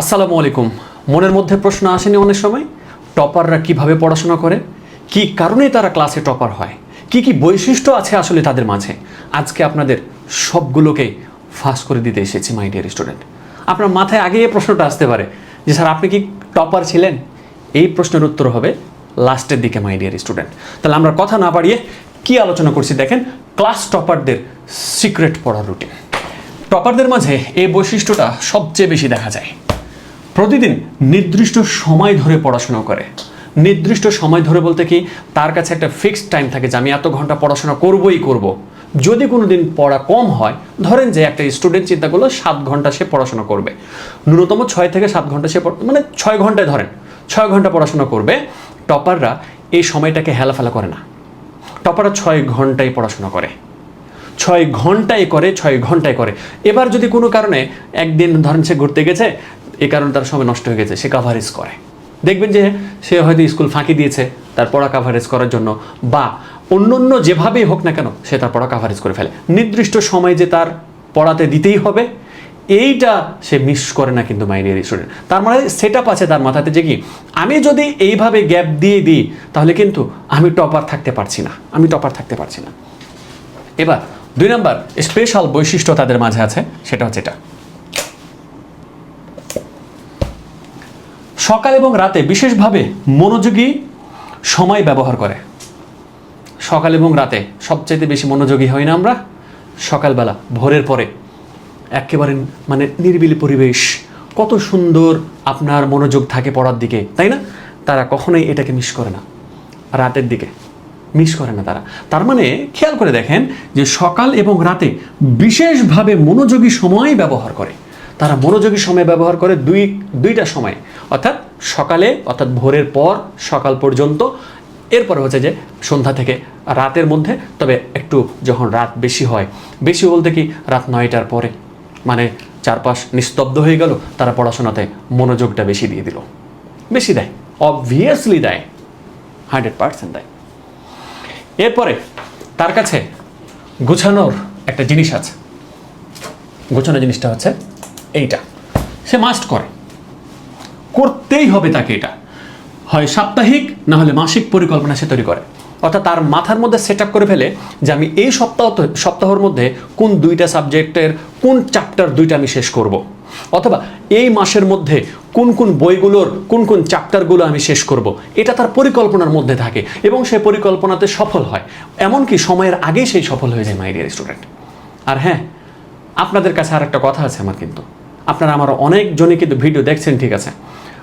আসসালামু আলাইকুম। মনের মধ্যে প্রশ্ন আসেনি অনেক সময়, টপাররা কীভাবে পড়াশোনা করে? কি কারণে তারা ক্লাসে টপার হয়? কি কি বৈশিষ্ট্য আছে আসলে তাদের মাঝে? আজকে আপনাদের সবগুলোকে ফাঁস করে দিতে এসেছি মাই ডিয়ার স্টুডেন্ট আপনার মাথায় আগে এই প্রশ্নটা আসতে পারে যে, স্যার, আপনি কি টপার ছিলেন? এই প্রশ্নের উত্তর হবে লাস্টের দিকে মাই ডিয়ার স্টুডেন্ট তাহলে আমরা কথা না বাড়িয়ে কি আলোচনা করছি দেখেন, ক্লাস টপারদের সিক্রেট পড়ার রুটিন। টপারদের মাঝে এই বৈশিষ্ট্যটা সবচেয়ে বেশি দেখা যায়। প্রতিদিন নির্দিষ্ট সময় ধরে পড়াশোনা করে। নির্দিষ্ট সময় ধরে বলতে কি, তার কাছে একটা ফিক্সড টাইম থাকে যে আমি এত ঘণ্টা পড়াশোনা করবই করব। যদি কোনো দিন পড়া কম হয়, ধরেন যে একটা স্টুডেন্ট চিন্তা করল সাত ঘণ্টা সে পড়াশোনা করবে। ন্যূনতম ছয় থেকে সাত ঘণ্টা সে মানে ছয় ঘন্টায় ধরেন, ছয় ঘণ্টা পড়াশোনা করবে, টপাররা এই সময়টাকে হেলাফেলা করে না। টপাররা ছয় ঘন্টায় পড়াশোনা করে। ছয় ঘন্টায় করে, ছয় ঘন্টায় করে। এবার যদি কোনো কারণে একদিন ধরেন সে ঘুরতে গেছে এ কারণে তার সময় নষ্ট হয়ে গেছে, সে কাভারেজ করে। দেখবেন যে সে হয়তো স্কুল ফাঁকি দিয়েছে, তার পড়া কাভারেজ করার জন্য, বা অন্য অন্য যেভাবেই হোক না কেন, সে তার পড়া কাভারেজ করে ফেলে। নির্দিষ্ট সময় যে তার পড়াতে দিতেই হবে, এইটা সে মিস করে না কিন্তু মাইডিয়ার স্টুডেন্ট তার মানে সেট আপ আছে তার মাথাতে যে কি, আমি যদি এইভাবে গ্যাপ দিয়ে দিই, তাহলে কিন্তু আমি টপার থাকতে পারছি না, আমি টপার থাকতে পারছি না। এবার, দুই নম্বর স্পেশাল বৈশিষ্ট্য তাদের মাঝে আছে, সেটা হচ্ছে এটা। সকাল এবং রাতে বিশেষভাবে মনোযোগী সময় ব্যবহার করে। সকাল এবং রাতে সবচাইতে বেশি মনোযোগী হই না আমরা। সকালবেলা, ভোরের পরে। একেবারে মানে নিরিবিলি পরিবেশ। কত সুন্দর আপনার মনোযোগ থাকে পড়ার দিকে, তাই না? তারা কখনোই এটাকে মিস করে না। রাতের দিকে মিস করে না তারা। তার মানে খেয়াল করে দেখেন যে সকাল এবং রাতে বিশেষভাবে মনোযোগী সময় ব্যবহার করে। তারা মনোযোগী সময় ব্যবহার করে দুই, দুইটা সময়। অর্থাৎ সকালে, অর্থাৎ ভোরের পর, সকাল পর্যন্ত। এরপরে হচ্ছে যে সন্ধ্যা থেকে রাতের মধ্যে, তবে একটু যখন রাত বেশি হয়, বেশি বলতে কি রাত নয়টার পরে মানে চারপাশ নিস্তব্ধ হয়ে গেল, তারা পড়াশোনাতে মনোযোগটা বেশি দিয়ে দিল। বেশি দেয় অবভিয়াসলি দেয় হান্ড্রেড পার্সেন্ট দেয়। এরপরে তার কাছে গোছানোর একটা জিনিস আছে। গোছানো জিনিসটা হচ্ছে এইটা। সে মাস্ট করে। করতেই হবে তাকে এটা। হয় সাপ্তাহিক, না হলে মাসিক পরিকল্পনা সে তৈরি করে। অর্থাৎ তার মাথার মধ্যে সেট করে ফেলে যে আমি এই সপ্তাহ সপ্তাহের মধ্যে কোন দুইটা সাবজেক্টের কোন চ্যাপ্টার দুইটা আমি শেষ করব। অথবা এই মাসের মধ্যে কোন কোন বইগুলোর, কোন কোন চ্যাপ্টারগুলো আমি শেষ করব। এটা তার পরিকল্পনার মধ্যে থাকে এবং সে পরিকল্পনাতে সফল হয়। এমনকি সময়ের আগেই সেই সফল হয়ে যায় মাই ডিয়ার স্টুডেন্ট আর হ্যাঁ আপনাদের কাছে আর একটা কথা আছে আমার কিন্তু। আপনারা আমার অনেকজনই কিন্তু ভিডিও দেখছেন, ঠিক আছে?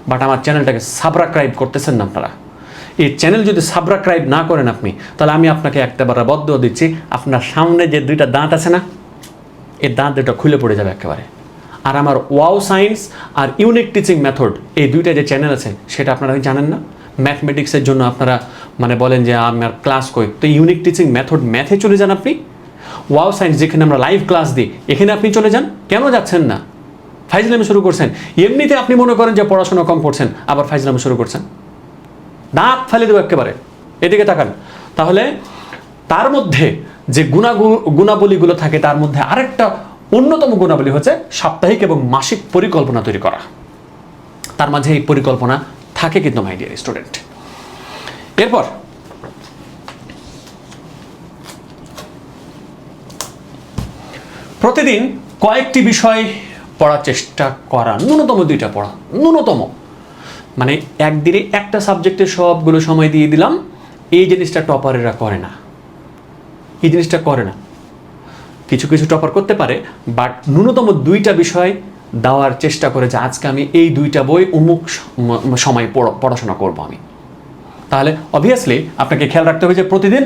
বাট আমার চ্যানেলটাকে সাবস্ক্রাইব করতেছেন না আপনারা। এই চ্যানেল যদি সাবস্ক্রাইব না করেন আপনি, তাহলে আমি আপনাকে একটা বার বদ্ধ দিচ্ছি, আপনার সামনে যে দুইটা দাঁত আছে না, এই দাঁত দুটো খুলে পড়ে যাবে একেবারে। আর আমার ওয়াও সায়েন্স আর ইউনিক টিচিং মেথড এই দুইটা যে চ্যানেল আছে, সেটা আপনারা জানেন না? ম্যাথমেটিক্সের জন্য আপনারা মানে বলেন যে আমার ক্লাস কই তো ইউনিক টিচিং মেথড ম্যাথে চলে যান আপনি। ওয়াও সায়েন্স যেখানে আমরা লাইভ ক্লাস দিই, এখানে আপনি চলে যান। কেন যাচ্ছেন না? ফাইজলামি শুরু করছেন। এমনিতে আপনি মনে করেন যে পড়াশোনা কম করছেন, আবার ফাইজলামি শুরু করছেন। দাঁত ফেলে দেবো একেবারে। এদিকে তাকান। তাহলে তার মধ্যে যে গুণাগু, গুণাবলীগুলো থাকে, তার মধ্যে আরেকটা অন্যতম গুণাবলী হচ্ছে সাপ্তাহিক এবং মাসিক পরিকল্পনা তৈরি করা। তার মাঝে এই পরিকল্পনা থাকে কিন্তু মাই ডিয়ার স্টুডেন্ট এরপর প্রতিদিন কয়েকটি বিষয় পড়ার চেষ্টা করা ন্যূনতম দুইটা পড়া, ন্যূনতম। মানে একদিনে একটা সাবজেক্টে সবগুলো সময় দিয়ে দিলাম, এই জিনিসটা টপারেরা করে না। এই জিনিসটা করে না। কিছু কিছু টপার করতে পারে বাট ন্যূনতম দুইটা বিষয় দেওয়ার চেষ্টা করে যে আজকে আমি এই দুইটা বই অমুক সময় পড়- পড়াশোনা করব আমি। তাহলে অবভিয়াসলি আপনাকে খেয়াল রাখতে হবে যে প্রতিদিন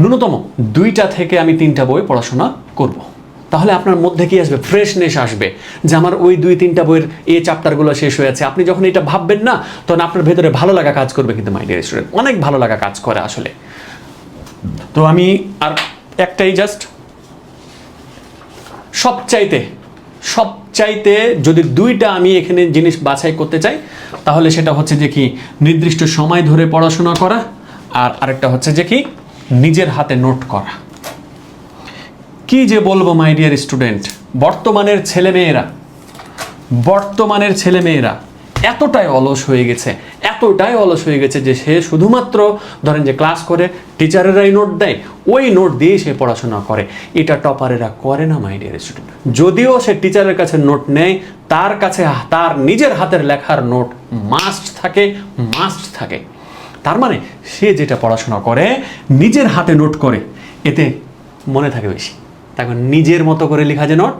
ন্যূনতম দুইটা থেকে আমি তিনটা বই পড়াশোনা করব। তাহলে আপনার মধ্যে কি আসবে? ফ্রেশনেস আসবে। যে আমার ওই দুই, তিনটা বইয়ের এ চ্যাপ্টারগুলো শেষ হয়েছে আপনি যখন এটা ভাববেন না, তখন আপনার ভেতরে ভালো লাগা কাজ করবে কিন্তু মাই স্টুডেন্ট অনেক ভালো লাগা কাজ করে আসলে। তো আমি আর একটাই জাস্ট সবচাইতে সবচাইতে যদি দুইটা আমি এখানে জিনিস বাছাই করতে চাই, তাহলে সেটা হচ্ছে যে কি, নির্দিষ্ট সময় ধরে পড়াশোনা করা, আর আরেকটা হচ্ছে যে কি, নিজের হাতে নোট করা। কি যে বলব মাই ডিয়ার স্টুডেন্ট বর্তমানের ছেলেমেয়েরা বর্তমানের ছেলেমেয়েরা এতটাই অলস হয়ে গেছে, এতটাই অলস হয়ে গেছে যে সে শুধুমাত্র ধরেন যে ক্লাস করে টিচারেরাই নোট দেয়, ওই নোট দিয়েই সে পড়াশোনা করে। এটা টপারেরা করে না মাই ডিয়ার স্টুডেন্ট যদিও সে টিচারের কাছে নোট নেয়, তার কাছে, তার নিজের হাতের লেখার নোট মাস্ট থাকে মাস্ট থাকে। তার মানে সে যেটা পড়াশোনা করে, নিজের হাতে নোট করে, এতে মনে থাকে বেশি। তখন নিজের মতো করে লেখা যে নোট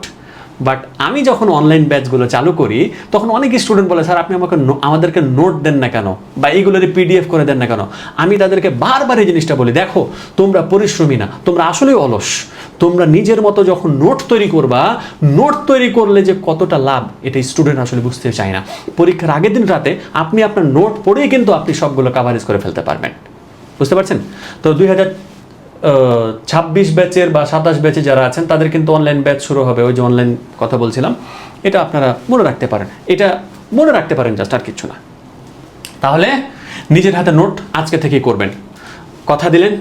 বাট আমি যখন অনলাইন ব্যাচগুলো চালু করি, তখন অনেক স্টুডেন্ট বলে, স্যার, আপনি আমাকে আমাদেরকে নোট দেন না কেন? বা এইগুলোর পিডিএফ করে দেন না কেন? আমি তাদেরকে বারবার এই জিনিসটা বলি, দেখো, তোমরা পরিশ্রমী না, তোমরা আসলেই অলস। তোমরা নিজের মতো যখন নোট তৈরি করবা নোট তৈরি করলে যে কতটা লাভ, এটা স্টুডেন্ট আসলে বুঝতে চায় না। পরীক্ষার আগের দিন রাতে আপনি আপনার নোট পড়েই কিন্তু আপনি সবগুলো কাভারেজ করে ফেলতে পারবেন। বুঝতে পারছেন? তো দুই হাজার ছাব্বিশ ব্যাচের বা সাতাশ ব্যাচে যারা আছেন, তাদের কিন্তু অনলাইন ব্যাচ শুরু হবে। ওই যে অনলাইন কথা বলছিলাম, এটা আপনারা মনে রাখতে পারেন। এটা মনে রাখতে পারেন জাস্ট আর কিছু না। তাহলে নিজের হাতে নোট আজকে থেকেই করবেন। কথা দিলেন,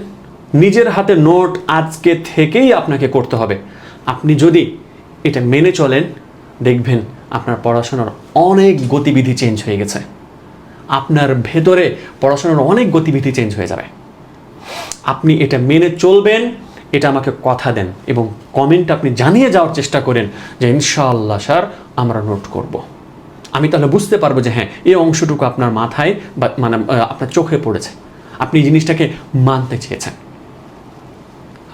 নিজের হাতে নোট আজকে থেকেই আপনাকে করতে হবে। আপনি যদি এটা মেনে চলেন, দেখবেন আপনার পড়াশোনার অনেক গতিবিধি চেঞ্জ হয়ে গেছে। আপনার ভেতরে পড়াশোনার অনেক গতিবিধি চেঞ্জ হয়ে যাবে। আপনি এটা মেনে চলবেন, এটা আমাকে কথা দেন এবং কমেন্ট আপনি জানিয়ে যাওয়ার চেষ্টা করেন যে ইনশাআল্লাহ স্যার, আমরা নোট করব। আমি তাহলে বুঝতে পারব যে হ্যাঁ এই অংশটুকু আপনার মাথায় বা মানে আপনার চোখে পড়েছে। আপনি এই জিনিসটাকে মানতে চেয়েছেন।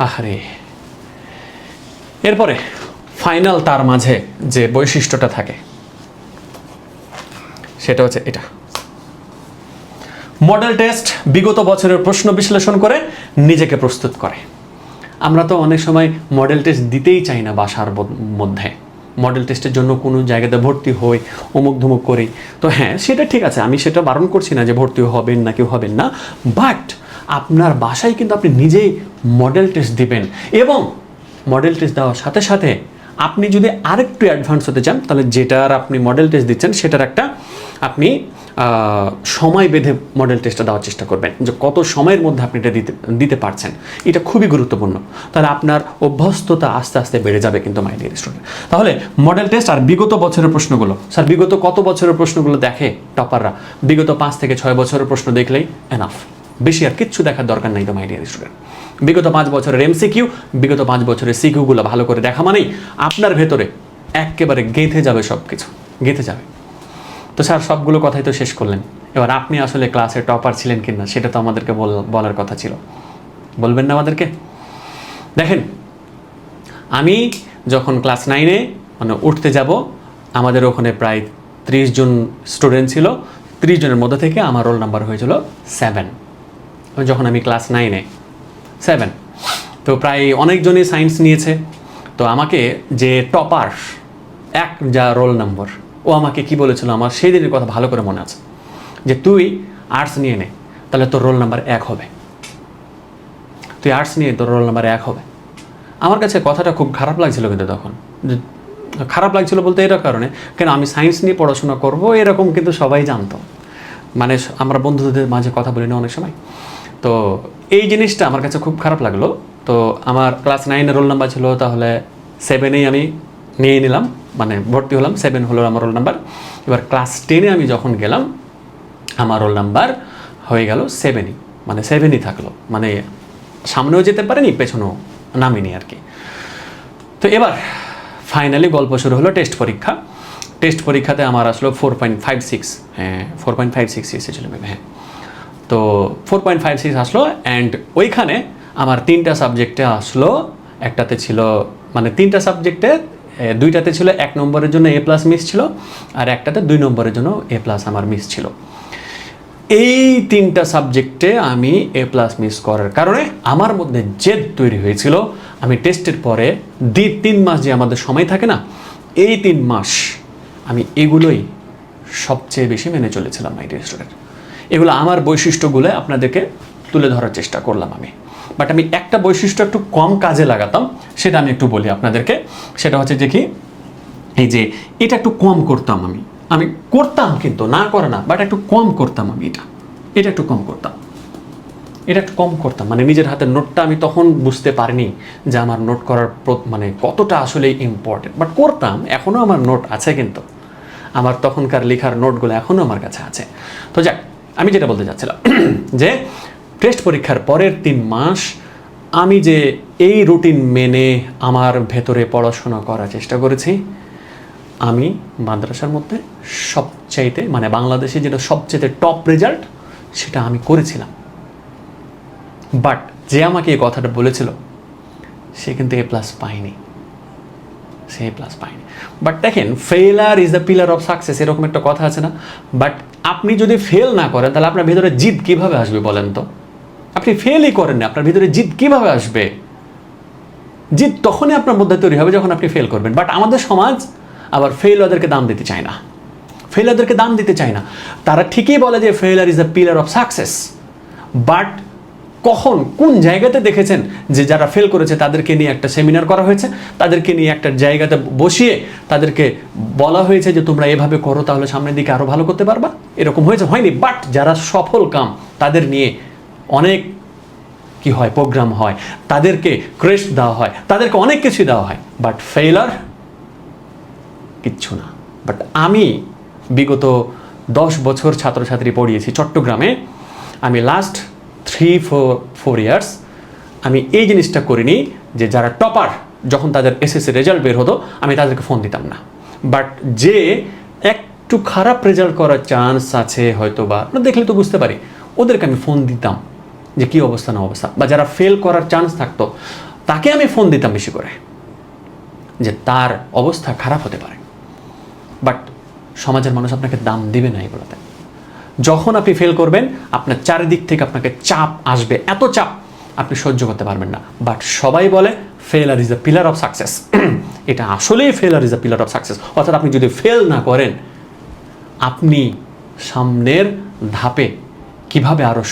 আহারে। এরপরে ফাইনাল তার মাঝে যে বৈশিষ্ট্যটা থাকে, সেটা হচ্ছে এটা। মডেল টেস্ট বিগত বছরের প্রশ্ন বিশ্লেষণ করে নিজেকে প্রস্তুত করে। আমরা তো অনেক সময় মডেল টেস্ট দিতেই চাই না বাসার মধ্যে। মডেল টেস্টের জন্য কোনো জায়গাতে ভর্তি হই অমুক ধুমুক করি। তো হ্যাঁ সেটা ঠিক আছে, আমি সেটা বারণ করছি না যে ভর্তি হবেন না কেউ হবেন না, বাট আপনার বাসায় কিন্তু আপনি নিজেই মডেল টেস্ট দিবেন। এবং মডেল টেস্ট দেওয়ার সাথে সাথে আপনি যদি আরেকটু অ্যাডভান্স হতে চান, তাহলে যেটার আপনি মডেল টেস্ট দিচ্ছেন, সেটার একটা আপনি সময় বেঁধে মডেল টেস্টটা দেওয়ার চেষ্টা করবেন। যে কত সময়ের মধ্যে আপনি এটা দিতে দিতে পারছেন। এটা খুবই গুরুত্বপূর্ণ। তাহলে আপনার অভ্যস্ততা আস্তে আস্তে বেড়ে যাবে কিন্তু মাই ডিয়ার স্টুডেন্ট তাহলে মডেল টেস্ট আর বিগত বছরের প্রশ্নগুলো। স্যার, বিগত কত বছরের প্রশ্নগুলো দেখে টপাররা? বিগত পাঁচ থেকে ছয় বছরের প্রশ্ন দেখলেই এনাফ বেশি আর কিচ্ছু দেখার দরকার নাই তো মাই ডিয়ার স্টুডেন্ট বিগত পাঁচ বছরের এমসিকিউ বিগত পাঁচ বছরের সিকিউগুলো ভালো করে দেখা মানেই আপনার ভেতরে একেবারে গেঁথে যাবে সব কিছু গেঁথে যাবে। তো স্যার, সবগুলো কথাই তো শেষ করলেন। এবার আপনি আসলে ক্লাসে টপার ছিলেন কিনা, সেটা তো আমাদেরকে বল- বলার কথা ছিল। বলবেন না আমাদেরকে? দেখেন, আমি যখন ক্লাস নাইনে মানে উঠতে যাব, আমাদের ওখানে প্রায় ত্রিশ জন স্টুডেন্ট ছিল, ত্রিশ জনের মধ্যে থেকে আমার রোল নাম্বার হয়েছিল সেভেন যখন আমি ক্লাস নাইনে সেভেন তো প্রায় অনেকজনই সায়েন্স নিয়েছে। তো আমাকে যে টপার এক যা রোল নম্বর ও আমাকে কি বলেছিল? আমার সেই দিনের কথা ভালো করে মনে আছে। যে তুই আর্টস নিয়ে নে, তাহলে তোর রোল নাম্বার এক হবে। তুই আর্টস নিয়ে তোর রোল নাম্বার এক হবে। আমার কাছে কথাটা খুব খারাপ লাগছিল কিন্তু তখন। খারাপ লাগছিল বলতে এটার কারণে, কেন আমি সায়েন্স নিয়ে পড়াশোনা করব এরকম কিন্তু সবাই জানতো। মানে আমরা বন্ধুদের মাঝে কথা বলি না অনেক সময়। তো এই জিনিসটা আমার কাছে খুব খারাপ লাগল। তো আমার ক্লাস নাইনের রোল নাম্বার ছিল, তাহলে সেভেনেই আমি নিয়ে নিলাম। মানে ভর্তি হলাম সেভেন হলো আমার রোল নাম্বার এবার ক্লাস টেনে আমি যখন গেলাম, আমার রোল নাম্বার হয়ে গেল সেভেনই মানে সেভেনই থাকল। মানে সামনেও যেতে পারেনি, পেছনেও নামিনি আর কি। তো এবার ফাইনালি গল্প শুরু হলো টেস্ট পরীক্ষা। টেস্ট পরীক্ষাতে আমার আসলো ফোর পয়েন্ট ফাইভ সিক্স হ্যাঁ ফোর পয়েন্ট ফাইভ সিক্স এসেছিল ম্যাম হ্যাঁ। তো ফোর পয়েন্ট ফাইভ সিক্স আসলো অ্যান্ড ওইখানে আমার তিনটা সাবজেক্টে আসলো, একটাতে ছিল মানে তিনটা সাবজেক্টে দুইটাতে ছিল এক নম্বরের জন্য এ প্লাস মিস ছিল, আর একটাতে দুই নম্বরের জন্য এ প্লাস আমার মিস ছিল। এই তিনটা সাবজেক্টে আমি এ প্লাস মিস করার কারণে আমার মধ্যে জেদ তৈরি হয়েছিল। আমি টেস্টের পরে দি তিন মাস যে আমাদের সময় থাকে না, এই তিন মাস আমি এগুলোই সবচেয়ে বেশি মেনে চলেছিলাম মাই ডিয়ার স্টুডেন্ট এগুলো আমার বৈশিষ্ট্যগুলো আপনাদেরকে তুলে ধরার চেষ্টা করলাম আমি। বাট আমি একটা বৈশিষ্ট্য একটু কম কাজে লাগাতাম, সেটা আমি একটু বলি আপনাদেরকে। সেটা হচ্ছে যে কি, এই যে এটা একটু কম করতাম আমি। আমি করতাম কিন্তু, না করে না বাট একটু কম করতাম আমি এটা। এটা একটু কম করতাম। এটা একটু কম করতাম। মানে নিজের হাতের নোটটা আমি তখন বুঝতে পারিনি যে আমার নোট করার মানে কতটা আসলে ইম্পর্টেন্ট বাট করতাম এখনও আমার নোট আছে কিন্তু। আমার তখনকার লেখার নোটগুলো এখনও আমার কাছে আছে। তো যাক, আমি যেটা বলতে চাচ্ছিলাম, যে টেস্ট পরীক্ষার পরের তিন মাস আমি যে এই রুটিন মেনে আমার ভেতরে পড়াশোনা করার চেষ্টা করেছি, আমি মাদ্রাসার মধ্যে সবচাইতে মানে বাংলাদেশে যেটা সবচাইতে টপ রেজাল্ট সেটা আমি করেছিলাম। বাট যে আমাকে এই কথাটা বলেছিল, সে কিন্তু এ প্লাস পায়নি। সে এ প্লাস পায়নি। বাট দেখেন failure is the pillar of success এরকম একটা কথা আছে না? বাট আপনি যদি ফেল না করেন, তাহলে আপনার ভেতরে জিদ কীভাবে আসবে বলেন তো? আপনি ফেলই করেন না, আপনার ভিতরে জিদ কীভাবে আসবে? জিদ তখনই আপনার মধ্যে তৈরি হবে যখন আপনি ফেল করবেন। বাট আমাদের সমাজ আবার ফেল ওদেরকে দাম দিতে চায় না। ফেলারদেরকে দাম দিতে চায় না। তারা ঠিকই বলে যে failure is the pillar of success but কখন, কোন জায়গাতে দেখেছেন যে যারা ফেল করেছে, তাদেরকে নিয়ে একটা সেমিনার করা হয়েছে, তাদেরকে নিয়ে একটা জায়গাতে বসিয়ে তাদেরকে বলা হয়েছে যে তোমরা এভাবে করো, তাহলে সামনের দিকে আরও ভালো করতে পারবা। এরকম হয়েছে, হয়নি। বাট যারা সফল কাম, তাদের নিয়ে অনেক কি হয়, প্রোগ্রাম হয়, তাদেরকে ক্রেস্ট দেওয়া হয়, তাদেরকে অনেক কিছু দেওয়া হয় বাট ফেইলার কিচ্ছু না। বাট আমি বিগত দশ বছর ছাত্রছাত্রী পড়িয়েছি চট্টগ্রামে, আমি last three four four years আমি এই জিনিসটা করিনি যে যারা টপার যখন তাদের এসএসসি রেজাল্ট বের হতো, আমি তাদেরকে ফোন দিতাম না। বাট যে একটু খারাপ রেজাল্ট করার চান্স আছে হয়তো বা দেখলে তো বুঝতে পারি, ওদেরকে আমি ফোন দিতাম। যে কী অবস্থা, না অবস্থা? বা যারা ফেল করার চান্স থাকতো, তাকে আমি ফোন দিতাম বেশি করে যে তার অবস্থা খারাপ হতে পারে। বাট সমাজের মানুষ আপনাকে দাম দিবে না এগুলোতে যখন আপনি ফেল করবেন, আপনার চারিদিক থেকে আপনাকে চাপ আসবে। এত চাপ আপনি সহ্য করতে পারবেন না। বাট সবাই বলে failure is the pillar of success এটা আসলেই failure is the pillar of success অর্থাৎ আপনি যদি ফেল না করেন, আপনি সামনের ধাপে কীভাবে আরও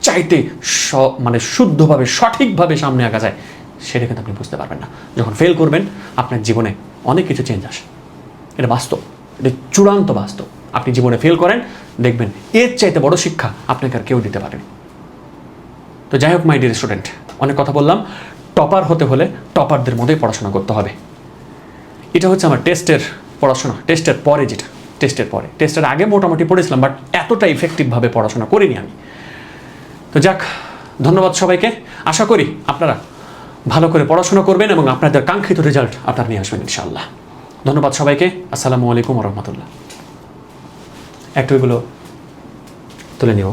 সবচাইতে স মানে শুদ্ধভাবে, সঠিকভাবে সামনে আঁকা যায়, সেটা কিন্তু আপনি বুঝতে পারবেন না। যখন ফেল করবেন, আপনার জীবনে অনেক কিছু চেঞ্জ আসে। এটা বাস্তব, এটা চূড়ান্ত বাস্তব। আপনি জীবনে ফেল করেন, দেখবেন এর চাইতে বড় শিক্ষা আপনাকে আর কেউ দিতে পারেনি। তো যাই হোক মাই ডিয়ার স্টুডেন্ট অনেক কথা বললাম। টপার হতে হলে টপারদের মতোই পড়াশোনা করতে হবে। এটা হচ্ছে আমার টেস্টের পড়াশোনা টেস্টের পরে যেটা টেস্টের পরে। টেস্টের আগে মোটামুটি পড়েছিলাম বাট এতটা ইফেক্টিভভাবে পড়াশোনা করিনি আমি। তো যাক, ধন্যবাদ সবাইকে। আশা করি আপনারা ভালো করে পড়াশোনা করবেন এবং আপনাদের কাঙ্ক্ষিত রেজাল্ট আপনারা নিয়ে আসবেন, ইনশাআল্লাহ। ধন্যবাদ সবাইকে। আসসালামু আলাইকুম রহমতুল্লাহ। একটু এগুলো তুলে নিও।